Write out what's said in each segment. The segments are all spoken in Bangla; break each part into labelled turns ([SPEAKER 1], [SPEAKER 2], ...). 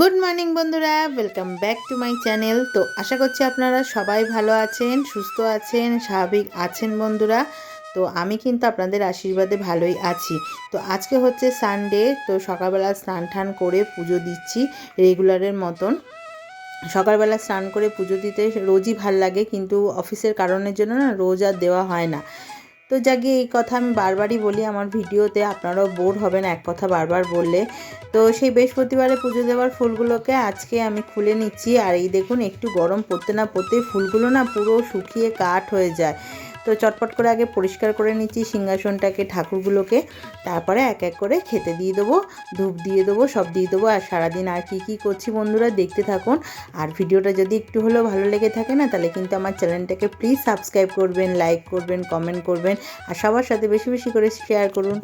[SPEAKER 1] গুড মর্নিং বন্ধুরা। Welcome back to my channel তো আশা করছি আপনারা সবাই ভালো আছেন, সুস্থ আছেন, স্বাভাবিক আছেন বন্ধুরা। তো আমি কিন্তু আপনাদের আশীর্বাদে ভালোই আছি। তো আজকে হচ্ছে সানডে তো সকালবেলা স্নান টান করে পুজো দিচ্ছি রেগুলারের মতন। সকালবেলা স্নান করে পুজো দিতে রোজই ভালো লাগে, কিন্তু অফিসের কারণের জন্য না রোজ আর দেওয়া হয় না। তো যাকে এই কথা আমি বারবারই বলি, আমার ভিডিওতে আপনারাও বোর হবেন, এক কথা বারবার বললে। তো সেই বৃহস্পতিবারে পুজো দেওয়ার ফুলগুলোকে আজকে আমি খুলে নিচ্ছি, আর এই দেখুন, একটু গরম পড়তে না পড়তে ফুলগুলো না পুরো শুকিয়ে কাঠ হয়ে যায়। তো চটপট করে আগে পরিষ্কার করে নিচ্ছি সিংহাসনটাকে, ঠাকুরগুলোকে। তারপরে এক এক করে খেতে দিয়ে দেবো, ধূপ দিয়ে দেবো, সব দিয়ে দেবো। আর সারাদিন আর কি কি করছি বন্ধুরা দেখতে থাকুন। আর ভিডিওটা যদি একটু হলেও ভালো লেগে থাকে না, তাহলে কিন্তু আমার চ্যানেলটাকে প্লিজ সাবস্ক্রাইব করবেন, লাইক করবেন, কমেন্ট করবেন। আর সবার সাথে বেশি বেশি করে শেয়ার করুন।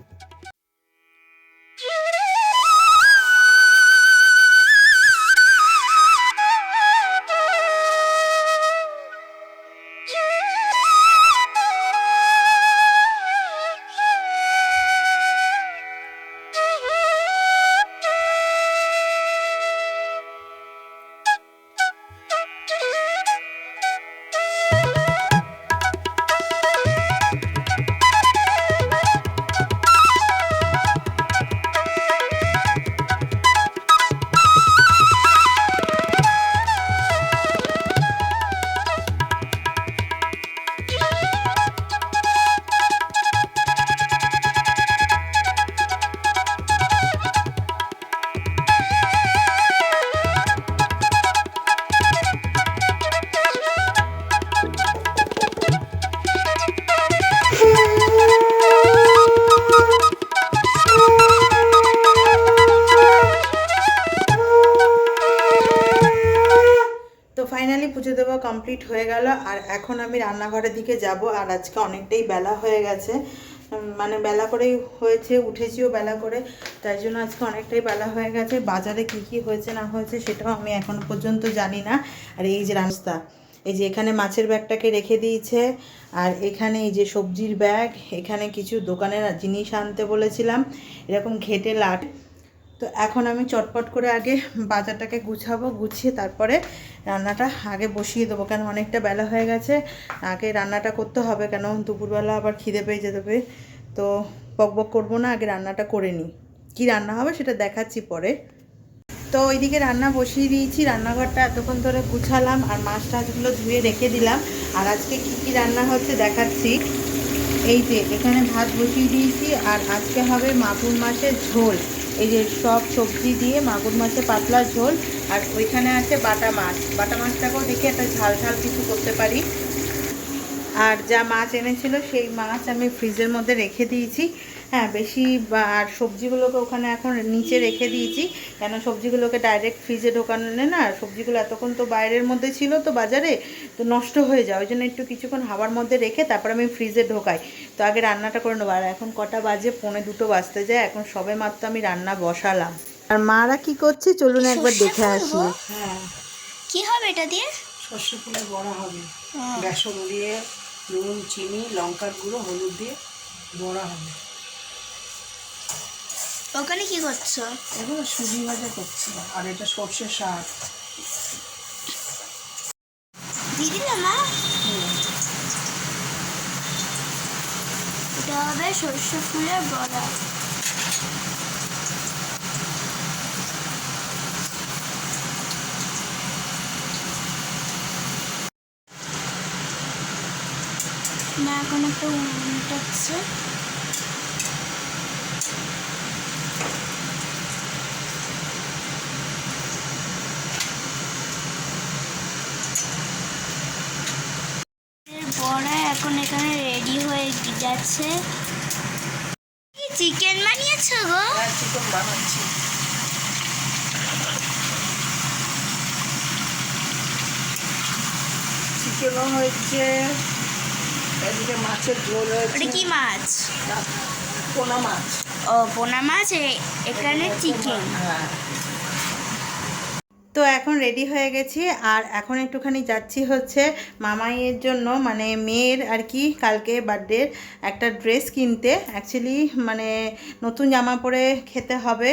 [SPEAKER 1] পুজো দেওয়া কমপ্লিট হয়ে গেল, আর এখন আমি রান্নাঘরের দিকে যাব, আর আজকে অনেকটাই বেলা হয়ে গেছে। মানে বেলা করেই হয়েছে, উঠেছিও বেলা করে, তাই জন্য আজকে অনেকটাই বেলা হয়ে গেছে। বাজারে কি কি হয়েছে, না হয়েছে, সেটাও আমি এখনও পর্যন্ত জানি না। আর এই যে রাস্তা, এই যে এখানে মাছের ব্যাগটাকে রেখে দিয়েছে, আর এখানে এই যে সবজির ব্যাগ, এখানে কিছু দোকানের জিনিস আনতে বলেছিলাম। এরকম ঘেটে লাট তো এখন আমি চটপট করে আগে বাজারটাকে গুছাবো, গুছিয়ে তারপরে রান্নাটা আগে বসিয়ে দেবো। কেন অনেকটা বেলা হয়ে গেছে, আগে রান্নাটা করতে হবে কেন? দুপুরবেলা আবার খিদে পেয়ে যেতে তো বক বক করব না, আগে রান্নাটা করে নিই। কী রান্না হবে সেটা দেখাচ্ছি পরে। তো ওইদিকে রান্না বসিয়ে দিয়েছি, রান্নাঘরটা এতক্ষণ ধরে গুছালাম আর মাছ টাছগুলো ধুয়ে রেখে দিলাম। আর আজকে কি কি রান্না হচ্ছে দেখাচ্ছি। এই যে এখানে ভাত বসিয়ে দিয়েছি আর আজকে হবে মাগুর মাছের ঝোল। এই যে সব সবজি দিয়ে মাগুর মাছের পাতলা ঝোল আর ওইখানে আছে বাটা মাছ। বাটা মাছটাকেও দেখি একটা ঝাল ঝাল কিছু করতে পারি। আর যা মাছ এনেছিল সেই মাছ আমি ফ্রিজের মধ্যে রেখে দিয়েছি। হ্যাঁ বেশি আর সবজিগুলোকে ওখানে এখন নিচে রেখে দিয়েছি। কেন সবজিগুলোকে ডাইরেক্ট ফ্রিজে ঢোকানো নেই না সবজিগুলো এতক্ষণ তো বাইরের মধ্যে ছিল তো বাজারে তো নষ্ট হয়ে যায়। ওই জন্য একটু কিছুক্ষণ হাওয়ার মধ্যে রেখে তারপর আমি ফ্রিজে ঢোকাই। তো আগে রান্নাটা করে নেব। আর এখন কটা বাজে পৌনে দুটো বাজতে যায়। এখন সবে মাত্র আমি রান্না বসালাম। আর মারা কি করছে? চলুন একবার দেখে আসি।
[SPEAKER 2] হ্যাঁ।
[SPEAKER 3] কি হবে এটা দিয়ে?
[SPEAKER 2] সর্ষে ফুলের বড়া হবে। বেসন দিয়ে নুন চিনি লঙ্কার গুঁড়ো হলুদ দিয়ে বড়া হবে।
[SPEAKER 3] ওখানে কি করছ?
[SPEAKER 2] এগুলো সুজি ভাজা করছি আর এটা সর্ষে শাক।
[SPEAKER 3] দিদি না মা? এটা হবে সর্ষে ফুলের বড়া। মা এখন একটা উল্টাচ্ছে বড়া এখন এখানে রেডি হয়ে যাচ্ছে। চিকেন বানিয়েছো গো?
[SPEAKER 2] চিকেন বানাচ্ছি। চিকেনও হয়েছে। এদিকে মাছের ঝোল হয়েছে।
[SPEAKER 3] কি মাছ?
[SPEAKER 2] পোনা মাছ।
[SPEAKER 3] ও পোনা মাছ? এখানে চিকেন।
[SPEAKER 2] হ্যাঁ।
[SPEAKER 1] তো এখন রেডি হয়ে গেছি আর এখন একটুখানি যাচ্ছি হচ্ছে মামাইয়ের জন্য মানে মেয়ের আর কি কালকে বার্থডের একটা ড্রেস কিনতে। অ্যাকচুয়ালি মানে নতুন জামা পরে খেতে হবে।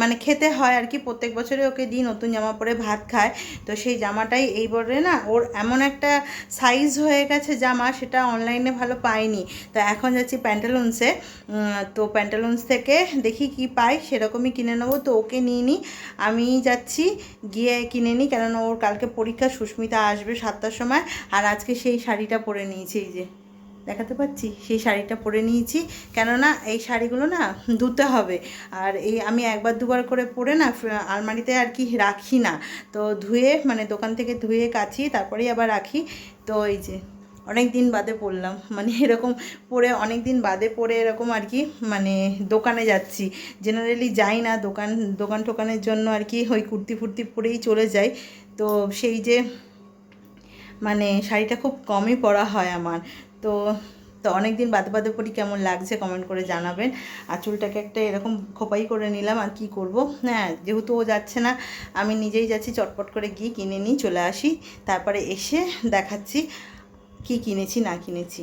[SPEAKER 1] মানে খেতে হয় আর কি, প্রত্যেক বছরে ওকে দিই, নতুন জামা পরে ভাত খায়। তো সেই জামাটাই এইবারে না, ওর এমন একটা সাইজ হয়ে গেছে জামা, সেটা অনলাইনে ভালো পাইনি। তো এখন যাচ্ছি প্যান্টালুন্সে তো প্যান্টালুন্স থেকে দেখি কি পাই, সেরকমই কিনে নেব। তো ওকে নিয়ে নিই আমি যাচ্ছি, গিয়ে কিনে নিই কেননা ওর কালকে পরীক্ষা, সুস্মিতা আসবে সাতটার সময়। আর আজকে সেই শাড়িটা পরে নিয়েছি, এই যে। দেখাতে পাচ্ছি? সেই শাড়িটা পরে নিয়েছি। কেননা এই শাড়িগুলো না ধুতে হবে। আর এই আমি একবার দুবার করে পরে না আলমারিতে আর কি রাখি না। তো ধুয়ে মানে দোকান থেকে ধুয়ে কাচি তারপরেই আবার রাখি। তো এই যে অনেক দিন বাদে পরলাম। মানে এরকম পরে অনেক দিন বাদে পরে এরকম আর কি মানে দোকানে যাচ্ছি। জেনারেলি যাই না, দোকান দোকান টোকানের জন্য আর কি ওই কুর্তি ফুর্তি পরেই চলে যাই। তো সেই যে মানে শাড়িটা খুব কমই পরা হয় আমার। তো তো অনেক দিন বাদে বাদে পরি কেমন লাগছে কমেন্ট করে জানাবেন। আর চুলটাকে একটা এরকম খোপাই করে নিলাম, আর কি করব? হ্যাঁ যেহেতু ও যাচ্ছে না, আমি নিজেই যাচ্ছি, চটপট করে গিয়ে কিনে নিই চলে আসি। তারপরে এসে দেখাচ্ছি কি কিনেছি, না কিনেছি।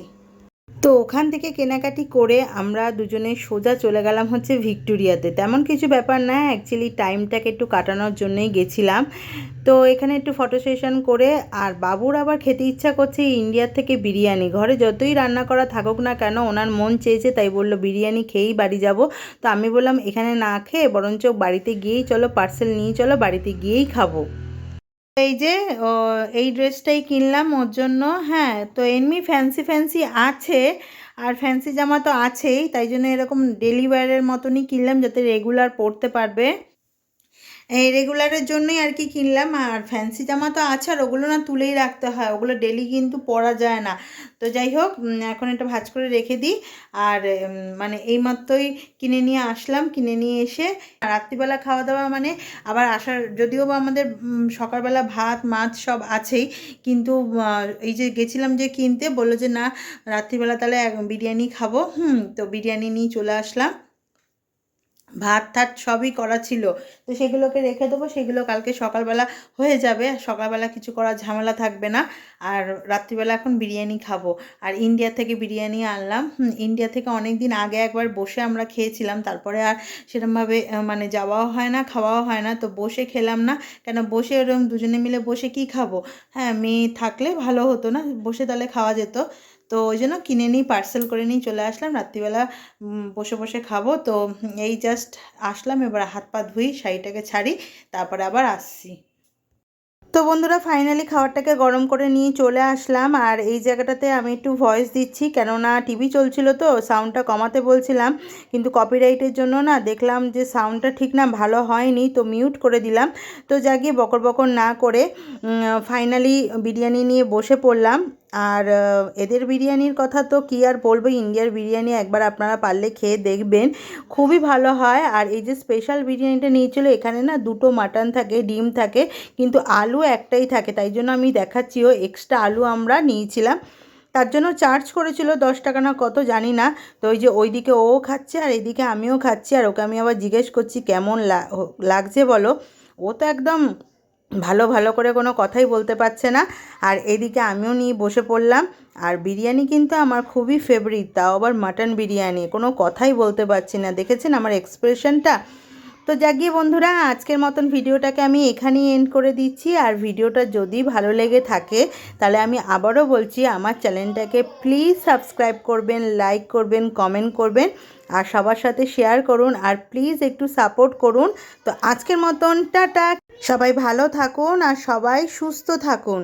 [SPEAKER 1] তো ওখান থেকে কেনাকাটি করে আমরা দুজনে সোজা চলে গেলাম হচ্ছে ভিক্টোরিয়াতে। তেমন কিছু ব্যাপার না অ্যাকচুয়ালি টাইমটাকে একটু কাটানোর জন্যই গেছিলাম। তো এখানে একটু ফটো সেশন করে, আর বাবুর আবার খেতে ইচ্ছা করছে ইন্ডিয়ার থেকে বিরিয়ানি। ঘরে যতই রান্না করা থাকুক না কেন, ওনার মন চেয়েছে, তাই বলল, বিরিয়ানি খেয়েই বাড়ি যাব। তো আমি বললাম, এখানে না খেয়ে, বরঞ্চ বাড়িতে গিয়েই চলো পার্সেল নিয়ে চলো, বাড়িতে গিয়েই খাব। এই যে ও, এই ড্রেসটাই কিনলাম ওর জন্য। হ্যাঁ তো এমনি ফ্যান্সি ফ্যান্সি আছে। আর ফ্যান্সি জামা তো আছেই তাই জন্য এরকম ডেলিভারের মতনই কিনলাম যাতে রেগুলার পরতে পারবে। এই রেগুলারের জন্যই আর কি কিনলাম। আর ফ্যান্সি জামা তো আছে, আর ওগুলো না তুলেই রাখতে হয়। ওগুলো ডেলি কিন্তু পরা যায় না। তো যাই হোক এখন এটা ভাজ করে রেখে দিই। আর মানে এইমাত্রই কিনে নিয়ে আসলাম, কিনে নিয়ে এসে রাত্রিবেলা খাওয়া দাওয়া মানে আবার আসার, যদিও বা আমাদের সকালবেলা ভাত, মাছ সব আছেই। কিন্তু এই যে গেছিলাম যে কিনতে, বলল যে না, রাত্রিবেলা তাহলে বিরিয়ানি খাব। হুম, তো বিরিয়ানি নিয়ে চলে আসলাম। ভাত টাত সবই করা ছিল। তো সেগুলোকে রেখে দেবো, সেগুলো কালকে সকালবেলা হয়ে যাবে। সকালবেলা কিছু করার ঝামেলা থাকবে না। আর রাত্রিবেলা এখন বিরিয়ানি খাব। আর ইন্ডিয়া থেকে বিরিয়ানি আনলাম। ইন্ডিয়া থেকে অনেক দিন আগে একবার বসে আমরা খেয়েছিলাম। তারপরে আর সেরকমভাবে মানে যাওয়াও হয় না, খাওয়াও হয় না। তো বসে খেলাম না। কেন বসে ওরকম দুজনে মিলে বসে কি খাব? হ্যাঁ মেয়ে থাকলে ভালো হতো না। বসে তাহলে খাওয়া যেত। তো ওই জন্য কিনে নিই পার্সেল করে নিই চলে আসলাম। রাত্রিবেলা বসে বসে খাব। তো এই জাস্ট আসলাম, এবার হাত পা ধুই, শাড়িটাকে ছাড়ি, তারপরে আবার আসছি। তো বন্ধুরা ফাইনালি খাবারটাকে গরম করে নিয়ে চলে আসলাম। আর এই জায়গাটাতে আমি একটু ভয়েস দিচ্ছি, কেননা টিভি চলছিল তো সাউন্ডটা কমাতে বলছিলাম। কিন্তু কপিরাইটের জন্য না, দেখলাম যে সাউন্ডটা ঠিক না, ভালো হয়নি, তো মিউট করে দিলাম। তো যা গিয়ে বকর বকর না করে ফাইনালি বিরিয়ানি নিয়ে বসে পড়লাম। আর এদের বিরিয়ানির কথা তো কী আর বলব? ইন্ডিয়ার বিরিয়ানি একবার আপনারা পারলে খেয়ে দেখবেন। খুবই ভালো হয়। আর এই যে স্পেশাল বিরিয়ানিটা নিয়েছিল, এখানে না দুটো মাটন থাকে, ডিম থাকে, কিন্তু আলু একটাই থাকে। তাই জন্য আমি দেখাচ্ছিও এক্সট্রা আলু আমরা নিয়েছিলাম। তার জন্য চার্জ করেছিল দশ টাকা না কত জানি না। তো ওই যে ওইদিকে ও খাচ্ছে আর এদিকে আমিও খাচ্ছি। আর ওকে আমি আবার জিজ্ঞেস করছি, কেমন লাগছে বলো? ও তো একদম ভালো ভালো করে কোনো কথাই বলতে পারছে না। আর এদিকে আমিও নিয়ে বসে পড়লাম। আর বিরিয়ানি কিন্তু আমার খুবই ফেভারিট তাও আবার মাটন বিরিয়ানি। কোনো কথাই বলতে পারছি না। দেখেছেন আমার এক্সপ্রেশনটা তো জাগিয়ে বন্ধুরা, আজকের মতন ভিডিওটাকে আমি এখানেই এন্ড করে দিচ্ছি। আর ভিডিওটা যদি ভালো লেগে থাকে, তাহলে আমি আবারও বলছি, আমার চ্যানেলটাকে প্লিজ সাবস্ক্রাইব করবেন লাইক করবেন কমেন্ট করবেন, আর সবার সাথে শেয়ার করুন, আর প্লিজ একটু সাপোর্ট করুন। তো আজকের মতন, টাটা! সবাই ভালো থাকুন, আর সবাই সুস্থ থাকুন।